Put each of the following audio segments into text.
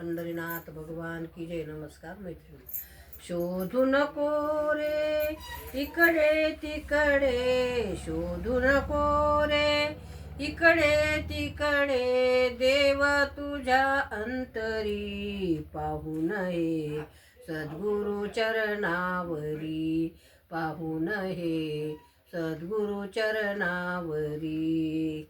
पंढरीनाथ भगवान की जय. नमस्कार मैत्रिणी. शोधू नको रे इकडे तिकडे. शोधू नको रे इकडे तिकडे. देव तुझ्या अंतरी पाहू नये. सद्गुरु चरणावरी पाहू नये. सद्गुरु चरणावरी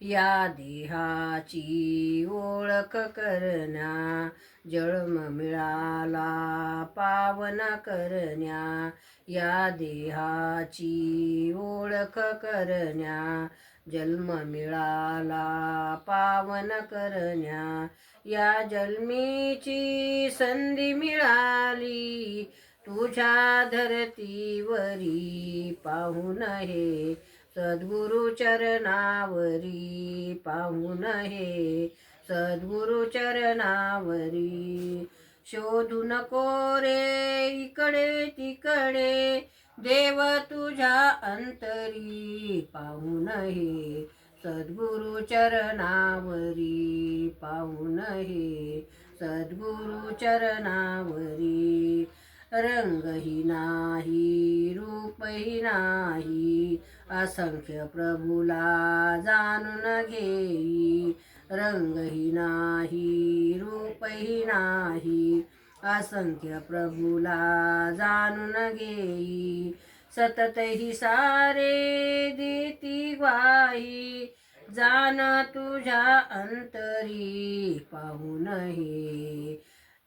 या देहाची ओळख करण्या जन्म मिळाला पावन करण्या या देहाची ओळख करण्या जन्म मिळाला पावन करण्या या जन्मीची संधी मिळाली तुझ्या धरतीवरी पाहू नये सद्गुरु चरणावरी पाहून हे. सद्गुरु चरणावरी शोधू नको रे इकडे तिकडे. देव तुझ्या अंतरी पाहून हे. सद्गुरु चरणावरी पाहून हे. सद्गुरु चरणावरी रंगही नाही रूपही नाही. असंख्य प्रभूला जाणून घेई रंगही नाही रूपही नाही. असंख्य प्रभूला जाणून घेई सततही सारे देती ग्वाही. जाण तुझ्या अंतरी पाहून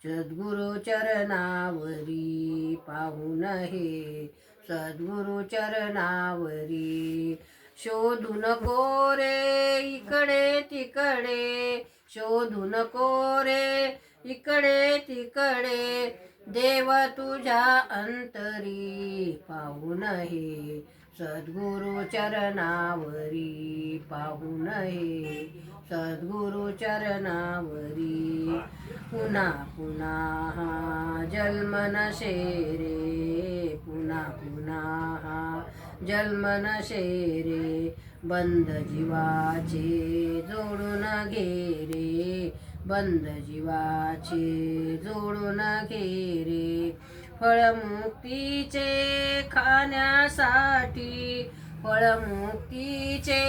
सद्गुरु चरणावरी पाहून हे. सद्गुरु चरणावरी शोधू नको रे इकडे तिकडे. शोधू नको रे इकडे तिकडे. देव तुझ्या अंतरी पाहून नये. सद्गुरु चरणावरी पाहून नये. सद्गुरु चरणावरी पुन्हा पुन्हा. हा जन्म नशे रे पुन्हा पुन्हा हा जन्म नशे रे बंद जीवाचे जोडून घे रे बंद जीवाचे जोडून घे रे फळमुक्तीचे खाण्यासाठी फळमुक्तीचे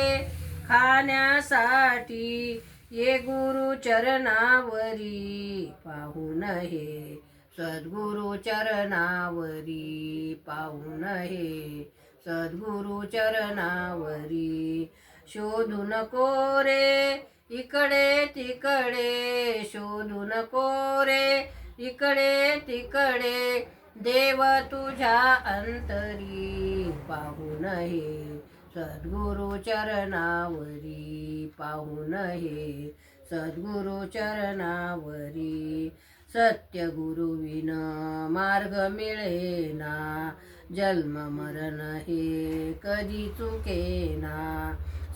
खाण्यासाठी ये गुरु चरणावरी पाहू नये सद्गुरु चरणावरी पाहून हे. सद्गुरु चरणावरी शोधू नको रे. इकडे तिकडे शोधू नको रे. इकडे तिकडे देव तुझ्या अंतरी पाहून हे. सद्गुरु चरणावरी पाहून हे. सद्गुरु चरणावरी सत्य गुरुविन मार्ग मिळेना जन्म मरण हे कधी चुकेना.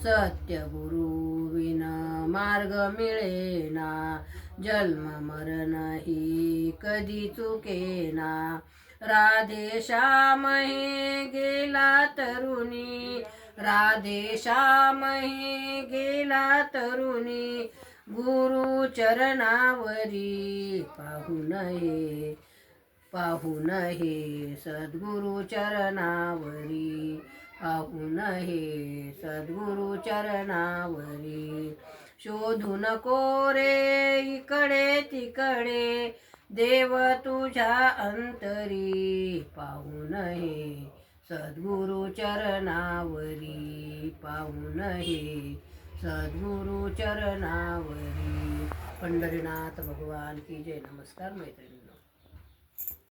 सत्य गुरुविन मार्ग मिळेना जन्म मरण ही कधी चुकेना. राधे श्याम हे गेला तरुणी राधे श्याम हे गेला तरुणी गुरु चरणावरी पाहू नये पाहू नये सद्गुरु चरणावरी पाहू नये सद्गुरु चरणावरी. शोधू नको रे इकडे तिकडे देव तुझ्या अंतरी. पाहू नये सद्गुरु चरणावरी पाहू नये सद्गुरु चरणावरी पंढरीनाथ भगवान की जय. नमस्कार मैत्रिणी